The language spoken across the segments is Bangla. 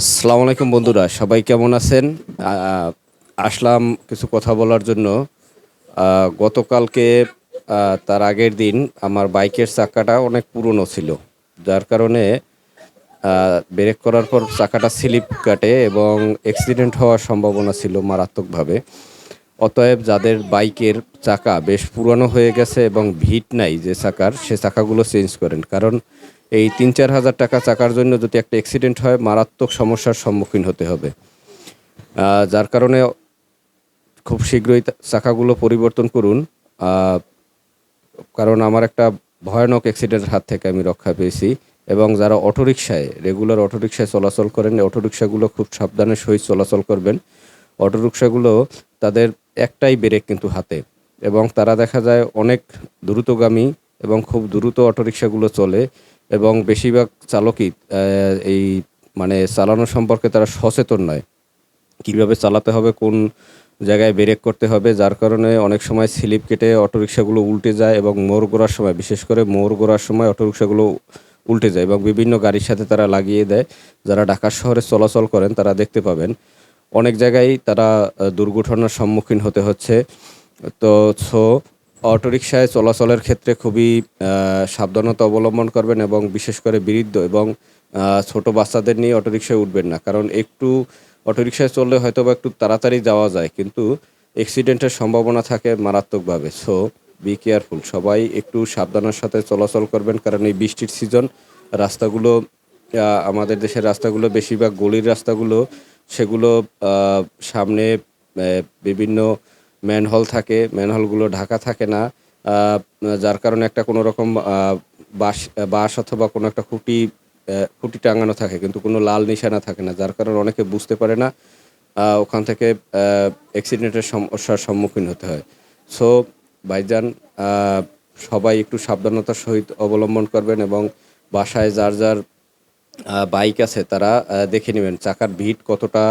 আসসালামু আলাইকুম বন্ধুরা, সবাই কেমন আছেন? আসলাম কিছু কথা বলার জন্য। গতকালকে তার আগের দিন আমার বাইকের চাকাটা অনেক পুরনো ছিল, যার কারণে ব্রেক করার পর চাকাটা স্লিপ কাটে এবং অ্যাক্সিডেন্ট হওয়ার সম্ভাবনা ছিল মারাত্মকভাবে। অতএব যাদের বাইকের চাকা বেশ পুরানো হয়ে গেছে এবং ভিট নাই যে চাকার, সে চাকাগুলো চেঞ্জ করেন। কারণ এই তিন চার হাজার টাকা চাকার জন্য যদি একটা অ্যাক্সিডেন্ট হয়, মারাত্মক সমস্যার সম্মুখীন হতে হবে। যার কারণে খুব শীঘ্রই চাকাগুলো পরিবর্তন করুন। কারণ আমার একটা ভয়ানক অ্যাক্সিডেন্টের হাত থেকে আমি রক্ষা পেয়েছি এবং যারা অটোরিকশায় রেগুলার অটোরিকশায় চলাচল করেন অটোরিকশাগুলো খুব সাবধানের সহিত চলাচল করবেন। অটোরিকশাগুলো তাদের একটাই ব্রেক কিন্তু হাতে এবং তারা দেখা যায় অনেক দ্রুতগামী এবং খুব দ্রুত অটোরিকশাগুলো চলে। এবং বেশিরভাগ চালকই এই মানে চালানো সম্পর্কে তারা সচেতন নয়। কীভাবে চালাতে হবে, কোন জায়গায় ব্রেক করতে হবে, যার কারণে অনেক সময় স্লিপ কেটে অটোরিকশাগুলো উল্টে যায় এবং মোড় গোড়ার সময়, বিশেষ করে মোড় গোড়ার সময় অটোরিকশাগুলো উল্টে যায় এবং বিভিন্ন গাড়ির সাথে তারা লাগিয়ে দেয়। যারা ঢাকা শহরে চলাচল করেন, তারা দেখতে পাবেন। অনেক জায়গায় তারা দুর্ঘটনার সম্মুখীন হতে হচ্ছে। তো সো অটোরিকশায় চলাচলের ক্ষেত্রে খুবই সাবধানতা অবলম্বন করবেন এবং বিশেষ করে বৃদ্ধ এবং ছোট বাচ্চাদের নিয়ে অটোরিকশায় উঠবেন না। কারণ একটু অটোরিকশায় চললে হয়তো বা একটু তাড়াতাড়ি যাওয়া যায়, কিন্তু অ্যাক্সিডেন্টের সম্ভাবনা থাকে মারাত্মকভাবে। সো বি কেয়ারফুল সবাই একটু সাবধানের সাথে চলাচল করবেন, কারণ এই বৃষ্টির সিজন রাস্তাগুলো আমাদের দেশের রাস্তাগুলো, বেশিরভাগ গলির রাস্তাগুলো, সেগুলো সামনে বিভিন্ন ম্যানহোল থাকে, ম্যানহোলগুলো ঢাকা থাকে না যার কারণে একটা কোনো রকম বাঁশ বাঁশ অথবা কোনো একটা খুঁটি খুঁটি টাঙানো থাকে, কিন্তু কোনো লাল নিশানা থাকে না, যার কারণে অনেকে বুঝতে পারে না ওখান থেকে অ্যাক্সিডেন্টের সমস্যার সম্মুখীন হতে হয়। সো ভাইজান সবাই একটু সাবধানতার সহিত অবলম্বন করবেন এবং বাসায় যার যার বাইক আছে তারা দেখে নেবেন, চাকার ভিট কতটা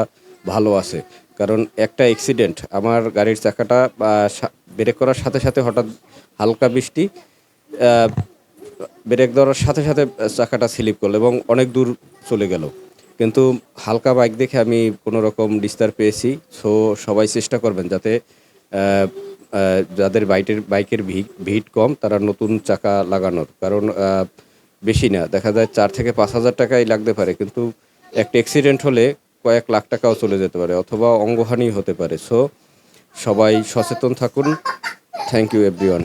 ভালো আছে। কারণ একটা অ্যাক্সিডেন্ট আমার গাড়ির চাকাটা ব্রেক করার সাথে সাথে হঠাৎ হালকা বৃষ্টি ব্রেক ধরার সাথে সাথে চাকাটা স্লিপ করল এবং অনেক দূর চলে গেল। কিন্তু হালকা বাইক দেখে আমি কোনো রকম ডিস্টার্ব পেয়েছি। সো সবাই চেষ্টা করবেন যাতে যাদের বাইকের বাইকের ভি- ভিট কম, তারা নতুন চাকা লাগানোর। কারণ বেশি না, দেখা যায় চার থেকে পাঁচ হাজার টাকাই লাগতে পারে। কিন্তু একটা অ্যাক্সিডেন্ট হলে কয়েক লাখ টাকাও চলে যেতে পারে অথবা অঙ্গহানি হতে পারে। সো সবাই সচেতন থাকুন। Thank you everyone